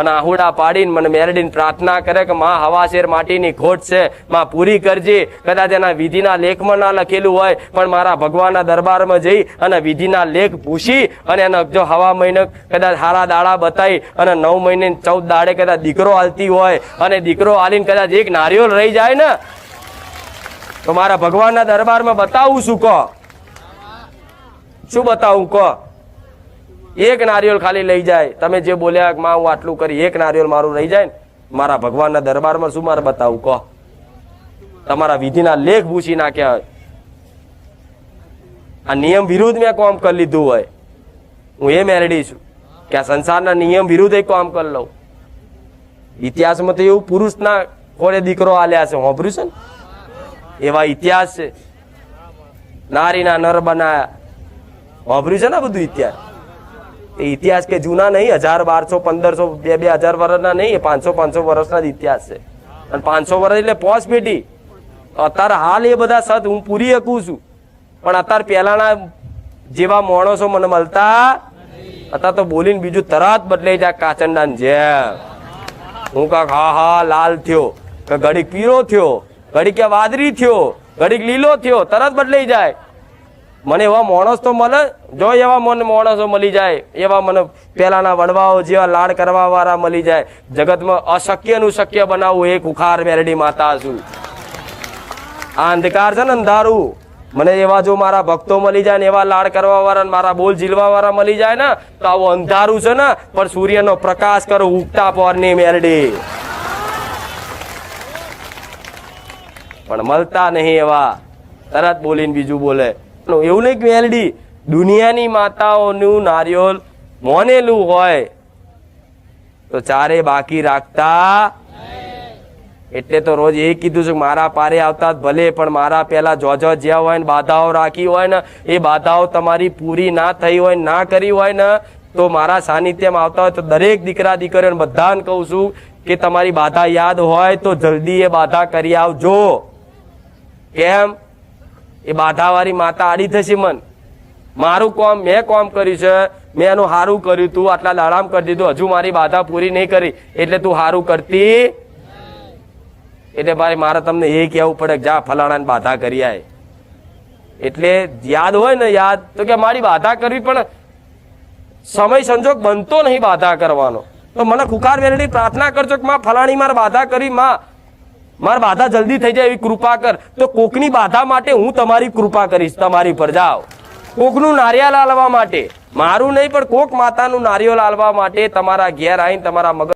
અને આહુડા પાડીને મને મેરડીને પ્રાર્થના કરે કે માં હવાશેર માટીની ખોટ છે, માં પૂરી કરજે. કદાચ એના વિધિના લેખમાં ના લખેલું હોય, પણ મારા ભગવાનના દરબારમાં જઈ અને વિધિના લેખ પૂછી અને એને જો હવા મહિને કદાચ હારા દાડા બતાવી અને નવ મહિને ચૌદ દાડે કદાચ દીકરો હાલતી હોય અને દીકરો હાલીને કદાચ એક નારિયેળ રહી જાય ને, તો મારા ભગવાનના દરબારમાં બતાવું શું કહો? શું બતાવું કહો? એક નારિયેળ ખાલી લઈ જાય. તમે જે બોલ્યા માં, હું આટલું કરી, એક નારિયેળ મારું રહી જાય ને, મારા ભગવાનના દરબારમાં શું મારે બતાવું? કહો. તમારા વિધિના લેખ ભૂસી નાખ્યા હોય. આ નિયમ વિરુદ્ધ મેં કોમ કરી લીધું હોય. હું એ મેરડી છું કે આ સંસારના નિયમ વિરુદ્ધ એ કોમ કરી લઉં. ઇતિહાસમાં તો એવું પુરુષના કોને દીકરો આલ્યા છે, હોભર્યું છે ને? એવા ઇતિહાસ છે. નારીના નર બનાયા. હોભર્યું છે ને બધું ઇતિહાસ? એ ઇતિહાસ કે જૂના નહીં, હજાર બારસો, પંદરસો, બે બે હજાર વર્ષના નહીં, એ પાંચસો પાંચસો વર્ષના જ ઇતિહાસ છે. અને પાંચસો વર્ષ એટલે પોસ પેટી અત્યારે હાલ એ બધા સત, હું પૂરી શકું છું. પણ અત્યારે પહેલાના જેવા માણસો મને મળતા અત્યારે તો બોલીને બીજું તરત બદલાઈ જાય કાચંડા જેમ. હું કાંક હા હા, લાલ થયો, કે ઘડીક પીળો થયો, ઘડીક કે વાદળી થયો, ઘડીક લીલો થયો, તરત બદલાઈ જાય. મને એવા માણસ તો મળે, જો એવા મને માણસો મળી જાય, એવા મને પહેલાના વડવાઓ જેવા લાડ કરવા વાળા મળી જાય, જગતમાં અશક્યનું શક્ય બનાવવું એક ઉખાર મેરડી માતા છું. આ અંધકાર છે ને અંધારું, મને એવા જો મારા ભક્તો મળી જાય ને એવા લાડ કરવા વાળા મારા બોલ ઝીલવા વાળા મળી જાય ને, તો આવું અંધારું છે ને, પણ સૂર્યનો પ્રકાશ કરો, ઉગતા પોરની મેરડી પણ મળતા નહીં એવા. તરત બોલીને બીજું બોલે. એવું નહીં કે મેલડી દુનિયાની માતાઓનું નારિયોલ મોનેલું હોય. તો ચારે બાકી રાખતા. એટલે તો રોજ એ કીધું છે મારા પારે આવતા ભલે, પણ મારા પેલા જો જ્યાં હોય ને, બાધાઓ રાખી હોય ને, એ બાધાઓ તમારી પૂરી ના થઈ હોય ને ના કરી હોય ને, તો મારા સાનિધ્યમાં આવતા હોય તો દરેક દીકરા, દીકરીઓને બધાને કહું છું કે તમારી બાધા યાદ હોય તો જલ્દી એ બાધા કરી આવજો. કેમ? એ બાધાવાળી માતા આડી થશે મન. મારું કોમ, મેં કોમ કર્યું છે, મેં એનું સારું કર્યું તું, આટલા દાડામ કરી દીધું, હજુ મારી બાધા પૂરી નહીં કરી, એટલે તું સારું કરતી એટલે ભાઈ મારે તમને એ કહેવું પડે કે જા, ફલાણાને બાધા કરી આય. એટલે યાદ હોય ને યાદ, તો કે મારી બાધા કરવી પણ સમય સંજોગ બનતો નહીં બાધા કરવાનો. તો મને ખુકાર વેલડી પ્રાર્થના કરજો કે માં, ફલાણી મારે બાધા કરી, માં મારી બાધા જલ્દી થઈ જાય એવી કૃપા કર. તો કોકની બાધા માટે હું તમારી કૃપા કરીશ. તમારી પર જાઓ. કોકનું નારિયા લાલવા માટે. મારું નહીં, પણ કોક માતાનું નારિયો લાલવા માટે તમારા ઘેર આવીને તમારા મગજ